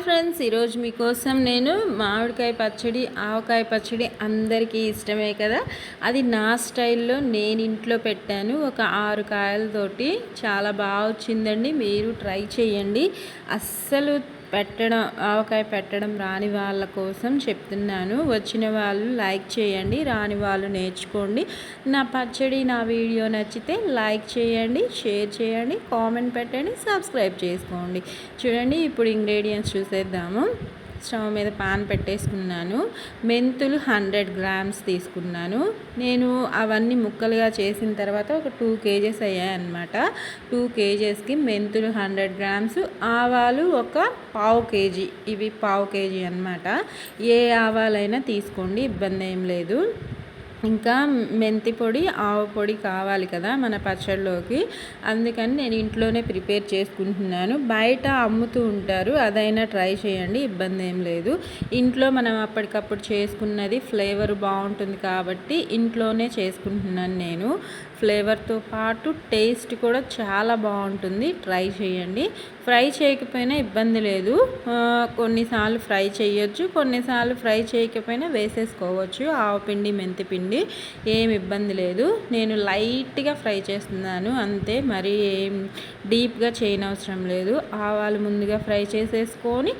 Friends ఈరోజు మీకోసం నేను మామిడికాయ పచ్చడి ఆవకాయ పచ్చడి అందరికీ ఇష్టమే కదా. అది నా స్టైల్లో నేను ఇంట్లో పెట్టాను. ఒక ఆరు కాయలతోటి చాలా బాగా వచ్చిందండి. మీరు ట్రై చేయండి. అస్సలు పెట్టడం ఆవకాయ పెట్టడం రాని వాళ్ళ కోసం చెప్తున్నాను. వచ్చిన వాళ్ళు లైక్ చేయండి రాని వాళ్ళు నేర్చుకోండి. నా పచ్చడి నా వీడియో నచ్చితే లైక్ చేయండి షేర్ చేయండి కామెంట్ పెట్టండి సబ్స్క్రైబ్ చేసుకోండి. చూడండి ఇప్పుడు ఇంగ్రీడియంట్స్ చూసేద్దాము. స్టవ్ మీద పాన్ పెట్టేసుకున్నాను. మెంతులు హండ్రెడ్ గ్రామ్స్ తీసుకున్నాను. నేను అవన్నీ ముక్కలుగా చేసిన తర్వాత ఒక టూ కేజెస్ అయ్యాయన్నమాట. టూ కేజెస్కి మెంతులు హండ్రెడ్ గ్రామ్స్ ఆవాలు ఒక పావు కేజీ. ఇవి పావు కేజీ అనమాట ఏ ఆవాలైనా తీసుకోండి ఇబ్బంది ఏం లేదు. ఇంకా మెంతి పొడి ఆవు పొడి కావాలి కదా మన పచ్చడిలోకి అందుకని నేను ఇంట్లోనే ప్రిపేర్ చేసుకుంటున్నాను. బయట అమ్ముతూ ఉంటారు అదైనా ట్రై చేయండి ఇబ్బంది ఏం లేదు. ఇంట్లో మనం అప్పటికప్పుడు చేసుకున్నది ఫ్లేవర్ బాగుంటుంది కాబట్టి ఇంట్లోనే చేసుకుంటున్నాను నేను. ఫ్లేవర్తో పాటు టేస్ట్ కూడా చాలా బాగుంటుంది. ట్రై చేయండి. ఫ్రై చేయకపోయినా ఇబ్బంది లేదు. కొన్నిసార్లు ఫ్రై చేయొచ్చు కొన్నిసార్లు ఫ్రై చేయకపోయినా వేసేసుకోవచ్చు. ఆవపిండి మెంతిపిండి ఏం ఇబ్బంది లేదు. నేను లైట్గా ఫ్రై చేస్తున్నాను. అంతే. మరి ఏం డీప్గా చేయనవసరం లేదు. ఆవాలు ముందుగా ఫ్రై చేసేసుకొని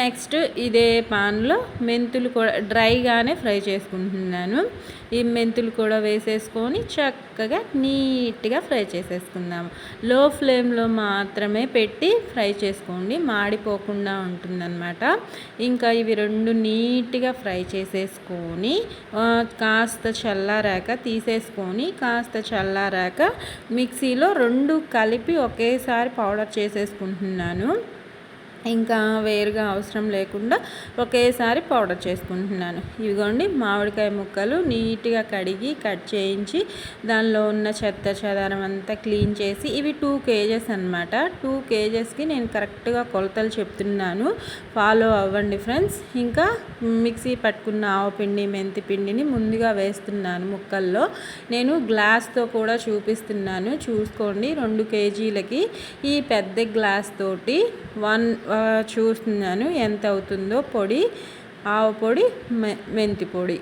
నెక్స్ట్ ఇదే పాన్లో మెంతులు కూడా డ్రైగానే ఫ్రై చేసుకుంటున్నాను. ఈ మెంతులు కూడా వేసేసుకొని చక్కగా నీట్గా ఫ్రై చేసేసుకుందాము. లో ఫ్లేమ్లో మాత్రమే పెట్టి ఫ్రై చేసుకోండి. మాడిపోకుండా ఉంటుందన్నమాట. ఇంకా ఇవి రెండు నీట్గా ఫ్రై చేసేసుకొని కాస్త చల్లారాక తీసేసుకొని కాస్త చల్లారాక మిక్సీలో రెండు కలిపి ఒకే ఒకేసారి పౌడర్ చేసేసుకుంటున్నాను. ఇంకా వేరుగా అవసరం లేకుండా ఒకేసారి పౌడర్ చేసుకుంటున్నాను. ఇవిగోండి మామిడికాయ ముక్కలు నీట్గా కడిగి కట్ చేయించి దానిలో ఉన్న చెత్త చెదారం అంతా క్లీన్ చేసి ఇవి టూ కేజెస్ అనమాట టూ కేజెస్కి నేను కరెక్ట్గా కొలతలు చెప్తున్నాను. ఫాలో అవ్వండి ఫ్రెండ్స్. ఇంకా మిక్సీ పట్టుకున్న ఆవు పిండి మెంతి పిండిని ముందుగా వేస్తున్నాను ముక్కల్లో. నేను గ్లాస్తో కూడా చూపిస్తున్నాను. చూసుకోండి రెండు కేజీలకి ఈ పెద్ద గ్లాస్ తోటి వన్ చూస్తున్నాను. ఎంత అవుతుందో పొడి ఆవు పొడి మెంతి పొడి.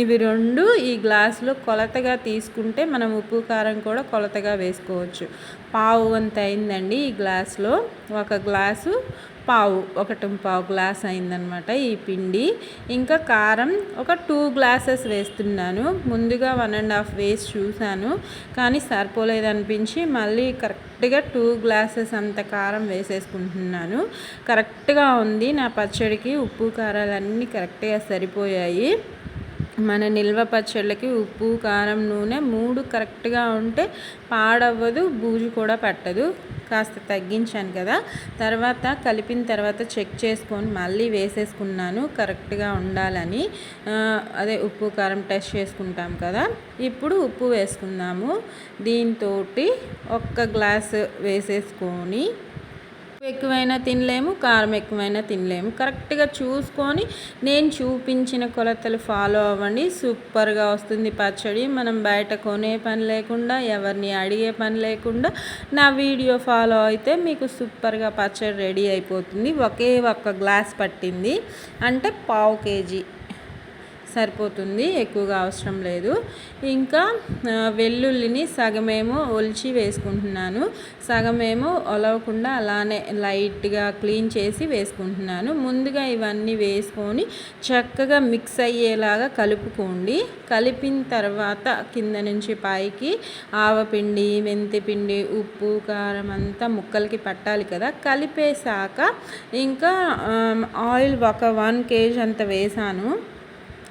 ఇవి రెండు ఈ గ్లాసులో కొలతగా తీసుకుంటే మనం ఉప్పు కారం కూడా కొలతగా వేసుకోవచ్చు. పావు అంత అయిందండి ఈ గ్లాస్లో. ఒక గ్లాసు పావు ఒకటి పావు గ్లాస్ అయిందనమాట ఈ పిండి. ఇంకా కారం ఒక టూ గ్లాసెస్ వేస్తున్నాను. ముందుగా వన్ అండ్ హాఫ్ వేసి చూశాను కానీ సరిపోలేదు అనిపించి మళ్ళీ కరెక్ట్గా టూ గ్లాసెస్ అంత కారం వేసేసుకుంటున్నాను. కరెక్ట్గా ఉంది నా పచ్చడికి ఉప్పు కారాలు అన్నీ కరెక్ట్గా సరిపోయాయి. మన నిల్వ పచ్చళ్ళకి ఉప్పు కారం నూనె మూడు కరెక్ట్గా ఉంటే పాడవ్వదు బూజు కూడా పట్టదు. కాస్త తగ్గించాను కదా. తర్వాత కలిపిన తర్వాత చెక్ చేసుకొని మళ్ళీ వేసేసుకున్నాను కరెక్ట్గా ఉండాలని. అదే ఉప్పు కారం టెస్ట్ చేసుకుంటాం కదా. ఇప్పుడు ఉప్పు వేసుకుందాము. దీంతో ఒక్క గ్లాస్ వేసేసుకొని ఎక్కువైనా తినలేము కారం ఎక్కువైనా తినలేము. కరెక్ట్గా చూసుకొని నేను చూపించిన కొలతలు ఫాలో అవ్వండి. సూపర్గా వస్తుంది పచ్చడి. మనం బయట కొనే పని లేకుండా ఎవరిని అడిగే పని లేకుండా నా వీడియో ఫాలో అయితే మీకు సూపర్గా పచ్చడి రెడీ అయిపోతుంది. ఒకే ఒక్క గ్లాస్ పట్టింది. అంటే పావు కేజీ. సరిపోతుంది ఎక్కువగా అవసరం లేదు. ఇంకా వెల్లుల్లిని సగమేమో ఒలిచి వేసుకుంటున్నాను. సగమేమో ఒలవకుండా అలానే లైట్గా క్లీన్ చేసి వేసుకుంటున్నాను. ముందుగా ఇవన్నీ వేసుకొని చక్కగా మిక్స్ అయ్యేలాగా కలుపుకోండి. కలిపిన తర్వాత కింద నుంచి పైకి ఆవపిండి మెంతిపిండి ఉప్పు కారం అంతా ముక్కలకి పట్టాలి కదా. కలిపేశాక ఇంకా ఆయిల్ ఒక వన్ కేజీ అంత వేసాను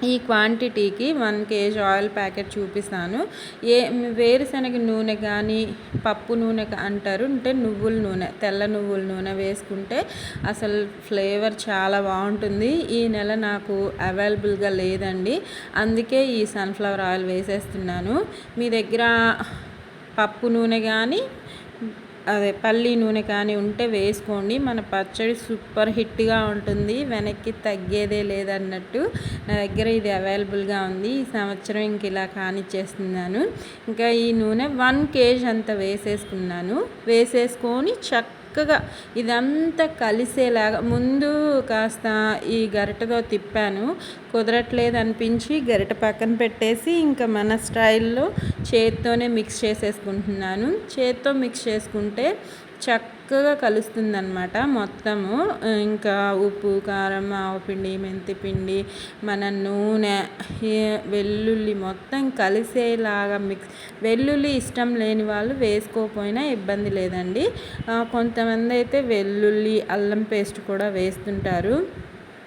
ఈ క్వాంటిటీకి వన్ కేజీ ఆయిల్ ప్యాకెట్ చూపిస్తాను. ఏ వేరుశనగ నూనె కానీ పప్పు నూనె అంటారు. అంటే నువ్వుల నూనె తెల్ల నువ్వుల నూనె వేసుకుంటే అసలు ఫ్లేవర్ చాలా బాగుంటుంది. ఈ నెల నాకు అవైలబుల్గా లేదండి. అందుకే ఈ సన్ఫ్లవర్ ఆయిల్ వేసేస్తున్నాను. మీ దగ్గర పప్పు నూనె కానీ అదే పల్లి నూనె కానీ ఉంటే వేసుకోండి. మన పచ్చడి సూపర్ హిట్గా ఉంటుంది. వెనక్కి తగ్గేదే లేదన్నట్టు నా దగ్గర ఇది అవైలబుల్గా ఉంది. ఈ సంవత్సరం ఇంక ఇలా కానిచ్చేస్తున్నాను. ఇంకా ఈ నూనె వన్ కేజీ అంత వేసేసుకున్నాను. వేసేసుకొని చక్క చక్కగా ఇదంతా కలిసేలాగా ముందు కాస్త ఈ గరిటతో తిప్పాను. కుదరట్లేదు అనిపించి గరిట పక్కన పెట్టేసి ఇంకా మన స్టైల్లో చేత్తోనే మిక్స్ చేసేసుకుంటున్నాను. చేత్తో మిక్స్ చేసుకుంటే చక్క చక్కగా కలుస్తుందన్నమాట మొత్తము. ఇంకా ఉప్పు కారం ఆవపిండి మెంతిపిండి మన నూనె వెల్లుల్లి మొత్తం కలిసేలాగా మిక్స్ వెల్లుల్లి ఇష్టం లేని వాళ్ళు వేసుకోకపోయినా ఇబ్బంది లేదండి. కొంతమంది అయితే వెల్లుల్లి అల్లం పేస్ట్ కూడా వేస్తుంటారు.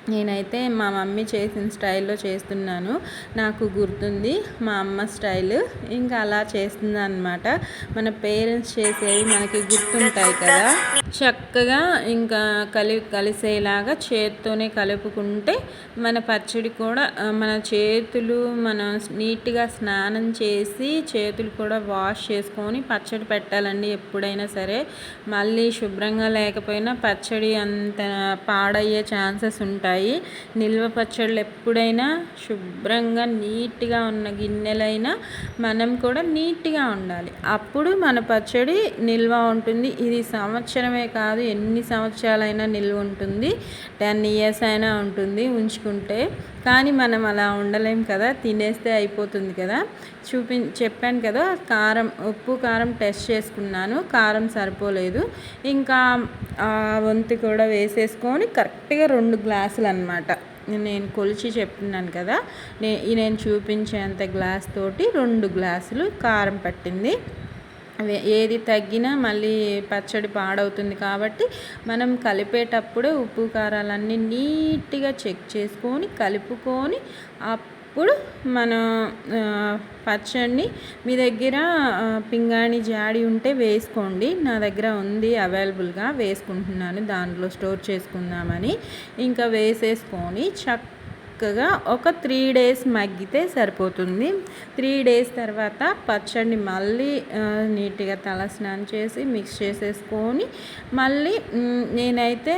నేనైతే మా మమ్మీ చేసిన స్టైల్లో చేస్తున్నాను. నాకు గుర్తుంది మా అమ్మ స్టైల్. ఇంకా అలా చేస్తుంది అనమాట మన పేరెంట్స్ చేసేవి మనకి గుర్తుంటాయి కదా. చక్కగా ఇంకా కలి కలిసేలాగా చేత్తోనే కలుపుకుంటే మన పచ్చడి కూడా మన చేతులు మనం నీట్గా స్నానం చేసి చేతులు కూడా వాష్ చేసుకొని పచ్చడి పెట్టాలండి ఎప్పుడైనా సరే. మళ్ళీ శుభ్రంగా లేకపోయినా పచ్చడి అంత పాడయ్యే ఛాన్సెస్ ఉంటాయి. ఉంటాయి. నిల్వ పచ్చళ్ళు ఎప్పుడైనా శుభ్రంగా నీట్గా ఉన్న గిన్నెలైనా మనం కూడా నీట్గా ఉండాలి. అప్పుడు మన పచ్చడి నిల్వ ఉంటుంది. ఇది సంవత్సరమే కాదు ఎన్ని సంవత్సరాలైనా నిల్వ ఉంటుంది. టెన్ ఇయర్స్ అయినా ఉంటుంది ఉంచుకుంటే. కానీ మనం అలా ఉండలేం కదా తినేస్తే అయిపోతుంది కదా. చూపి చెప్పాను కదా కారం ఉప్పు కారం టెస్ట్ చేసుకున్నాను కారం సరిపోలేదు. ఇంకా వంతి కూడా వేసేసుకొని కరెక్ట్గా రెండు గ్లాసులు అనమాట నేను కొలిచి చెప్తున్నాను కదా నే నేను చూపించేంత గ్లాస్ తోటి రెండు గ్లాసులు కారం పట్టింది. ఏది తగ్గినా మళ్ళీ పచ్చడి పాడవుతుంది కాబట్టి మనం కలిపేటప్పుడే ఉప్పు కారాలన్నీ నీట్గా చెక్ చేసుకొని కలుపుకొని అప్పుడు మనం పచ్చడిని మీ దగ్గర పింగాణి జాడి ఉంటే వేసుకోండి. నా దగ్గర ఉంది అవైలబుల్గా వేసుకుంటున్నాను. దాంట్లో స్టోర్ చేసుకుందామని. ఇంకా వేసేసుకొని చక్క చక్కగా ఒక త్రీ డేస్ మగ్గితే సరిపోతుంది. త్రీ డేస్ తర్వాత పచ్చడిని మళ్ళీ నీట్గా తల స్నానం చేసి మిక్స్ చేసేసుకొని మళ్ళీ నేనైతే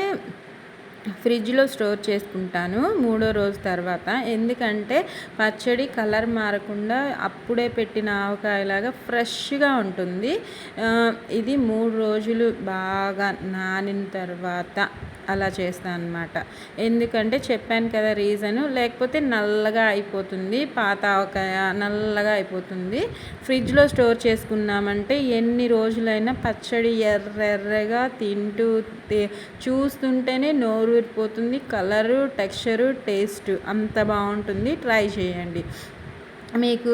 ఫ్రిడ్జ్లో స్టోర్ చేసుకుంటాను మూడో రోజు తర్వాత. ఎందుకంటే పచ్చడి కలర్ మారకుండా అప్పుడే పెట్టిన ఆవకాయలాగా ఫ్రెష్గా ఉంటుంది. ఇది మూడు రోజులు బాగా నానిన తర్వాత. అలా చేస్తాను అనమాట ఎందుకంటే చెప్పాను కదా రీజను లేకపోతే నల్లగా అయిపోతుంది పాత ఆవకాయ నల్లగా అయిపోతుంది. ఫ్రిడ్జ్లో స్టోర్ చేసుకున్నామంటే ఎన్ని రోజులైనా పచ్చడి ఎర్ర ఎర్రగా తింటూ చూస్తుంటేనే నోరు ఊరిపోతుంది కలరు టెక్స్చరు టేస్ట్ అంత బాగుంటుంది. ట్రై చేయండి. మీకు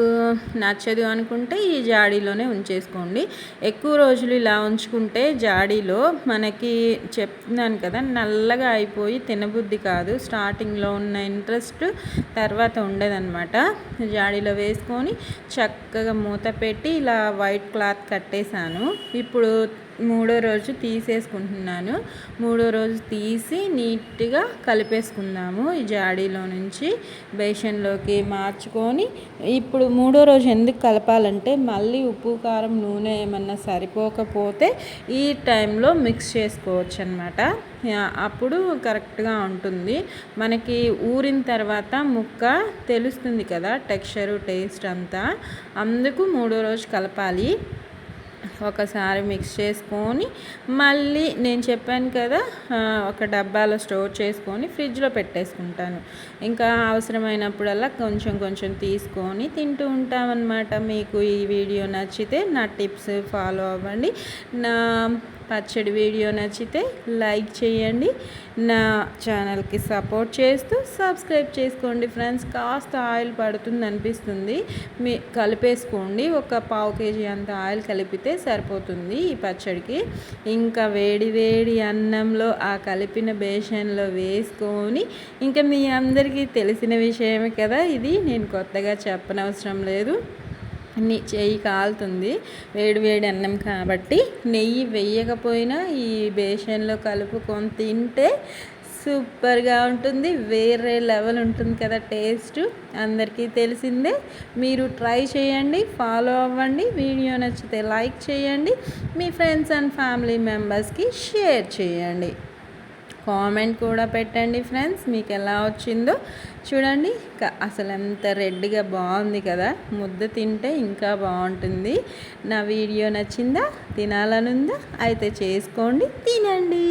నచ్చదు అనుకుంటే ఈ జాడీలోనే ఉంచేసుకోండి. ఎక్కువ రోజులు ఇలా ఉంచుకుంటే జాడీలో మనకి చెప్తున్నాను కదా నల్లగా అయిపోయి తినబుద్ధి కాదు. స్టార్టింగ్లో ఉన్న ఇంట్రెస్ట్ తర్వాత ఉండదన్నమాట. జాడీలో వేసుకొని చక్కగా మూత పెట్టి ఇలా వైట్ క్లాత్ కట్టేశాను. ఇప్పుడు మూడో రోజు తీసేసుకుంటున్నాను. మూడో రోజు తీసి నీట్గా కలిపేసుకుందాము. ఈ జాడీలో నుంచి బేషన్లోకి మార్చుకొని ఇప్పుడు మూడో రోజు ఎందుకు కలపాలంటే మళ్ళీ ఉప్పు కారం నూనె ఏమన్నా సరిపోకపోతే ఈ టైంలో మిక్స్ చేసుకోవచ్చు అనమాట అప్పుడు కరెక్ట్గా ఉంటుంది. మనకి ఊరిన తర్వాత ముక్క తెలుస్తుంది కదా టెక్స్చరు టేస్ట్ అంతా. అందుకు మూడో రోజు కలపాలి. ఒకసారి మిక్స్ చేసుకొని మళ్ళీ నేను చెప్పాను కదా ఒక డబ్బాలో స్టోర్ చేసుకొని ఫ్రిడ్జ్లో పెట్టేసుకుంటాను. ఇంకా అవసరమైనప్పుడల్లా కొంచెం కొంచెం తీసుకొని తింటూ ఉంటామన్నమాట. మీకు ఈ వీడియో నచ్చితే నా టిప్స్ ఫాలో అవ్వండి. నా పచ్చడి వీడియో నచ్చితే లైక్ చేయండి. నా ఛానల్కి సపోర్ట్ చేస్తూ సబ్స్క్రైబ్ చేసుకోండి ఫ్రెండ్స్. కాస్త ఆయిల్ పడుతుంది అనిపిస్తుంది. మీ కలిపేసుకోండి. ఒక పావు కేజీ అంత ఆయిల్ కలిపితే సరిపోతుంది ఈ పచ్చడికి. ఇంకా వేడి వేడి అన్నంలో ఆ కలిపిన బేషన్లో వేసుకొని ఇంకా మీ అందరికీ తెలిసిన విషయమే కదా ఇది. నేను కొత్తగా చెప్పనవసరం లేదు. చెయ్యి కాలుతుంది. వేడి వేడి అన్నం కాబట్టి నెయ్యి వేయకపోయినా ఈ బేషన్లో కలుపుకొని తింటే సూపర్గా ఉంటుంది. వేరే లెవెల్ ఉంటుంది కదా టేస్ట్. అందరికీ తెలిసిందే. మీరు ట్రై చేయండి ఫాలో అవ్వండి. వీడియో నచ్చితే లైక్ చేయండి. మీ ఫ్రెండ్స్ అండ్ ఫ్యామిలీ మెంబర్స్కి షేర్ చేయండి. కామెంట్ కూడా పెట్టండి ఫ్రెండ్స్ మీకు ఎలా వచ్చిందో. చూడండి అసలు ఎంత రెడ్గా బాగుంది కదా. ముద్ద తింటే ఇంకా బాగుంటుంది. నా వీడియో నచ్చిందా తినాలనుందా అయితే చేసుకోండి తినండి.